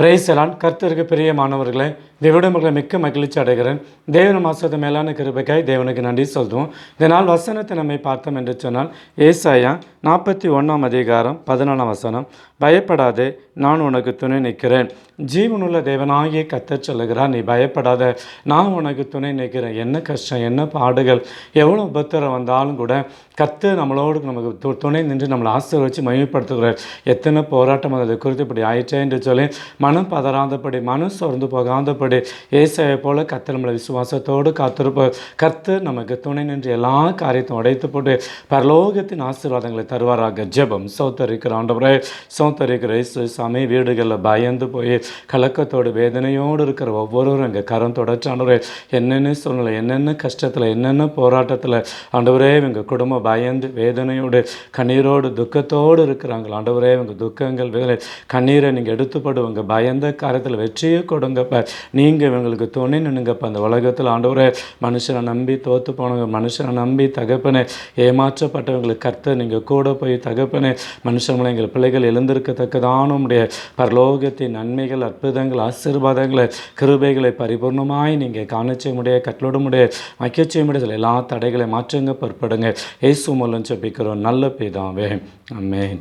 பிரைசலான் கர்த்தருக்கு பிரியமானவர்களே தேவடமர்களை மிக்க மகிழ்ச்சி அடைகிறேன். தேவன மாசத்து மேலான கிருபைக்காய் தேவனுக்கு நன்றி சொல்லுவோம் இதனால் வசனத்தை நம்மை பார்த்தோம் என்று சொன்னால் ஏசாயா நாற்பத்தி ஒன்றாம் அதிகாரம் பதினாலாம் வசனம் பயப்படாதே நான் உனக்கு துணை நிற்கிறேன். ஜீவனுள்ள தேவனாகிய கத்தர் சொல்லுகிறார் நீ பயப்படாத நான் உனக்கு துணை நிற்கிறேன். என்ன கஷ்டம் என்ன பாடுகள் எவ்வளோ உபத்திரம் வந்தாலும் கூட கத்து நம்மளோடு நமக்கு துணை நின்று நம்மளை ஆசீர்வச்சு மகிமைப்படுத்துகிறார். எத்தனை போராட்டம் அதை குறித்து இப்படி ஆயிட்டே என்று சொல்லி மனம் பதறாதபடி மனம் சோர்ந்து போகாதபடி ஏசாயை போல கத்து நம்மளை விசுவாசத்தோடு காத்திருப்ப கத்து நமக்கு துணை நின்று எல்லா காரியத்தையும் உடைத்து போட்டு பரலோகத்தின் ஆசீர்வாதங்களை தருவாராக. ஜெபம். சௌத்தரிக்கிற ஆண்டவரே சௌத்தரிக்கிற இயேசு சாமி வீடுகளில் பயந்து போய் கலக்கத்தோடு வேதனையோடு இருக்கிற ஒவ்வொருவரும் எங்கள் கரம் தொடச்சாண்டவரே என்னென்ன சூழ்நிலை என்னென்ன கஷ்டத்தில் என்னென்ன போராட்டத்தில் ஆண்டவரே எங்கள் குடும்பம் பயந்து வேதனையோடு கண்ணீரோடு துக்கத்தோடு இருக்கிறாங்க ஆண்டவரே இவங்க துக்கங்கள் வேலை கண்ணீரை நீங்கள் எடுத்துப்படுவங்க பயந்த காரியத்தில் வெற்றியை கொடுங்கப்ப. நீங்கள் இவங்களுக்கு துணை நின்னுங்கப்ப. அந்த உலகத்தில் ஆண்டவரை மனுஷனை நம்பி தோற்று போனவங்க மனுஷனை நம்பி தகப்பனே ஏமாற்றப்பட்டவங்களுக்கு கர்த்தர் நீங்கள் கூட போய் தகப்பனே மனுஷங்களை எங்கள் பிள்ளைகள் எழுந்திருக்கத்தக்கதான உடைய பரலோகத்தின் நன்மைகள் அற்புதங்கள் ஆசீர்வாதங்களை கிருபைகளை பரிபூர்ணமாய் நீங்கள் காணச்செய்ய முடிய கட்டளோட முடிய வைக்கச்செய்ய முடியல எல்லா தடைகளை மாற்றுங்க பொறுப்படுங்க ஏசு மூலம் செப்பிக்கிறோம் நல்ல பிதாவே. அம்மேன்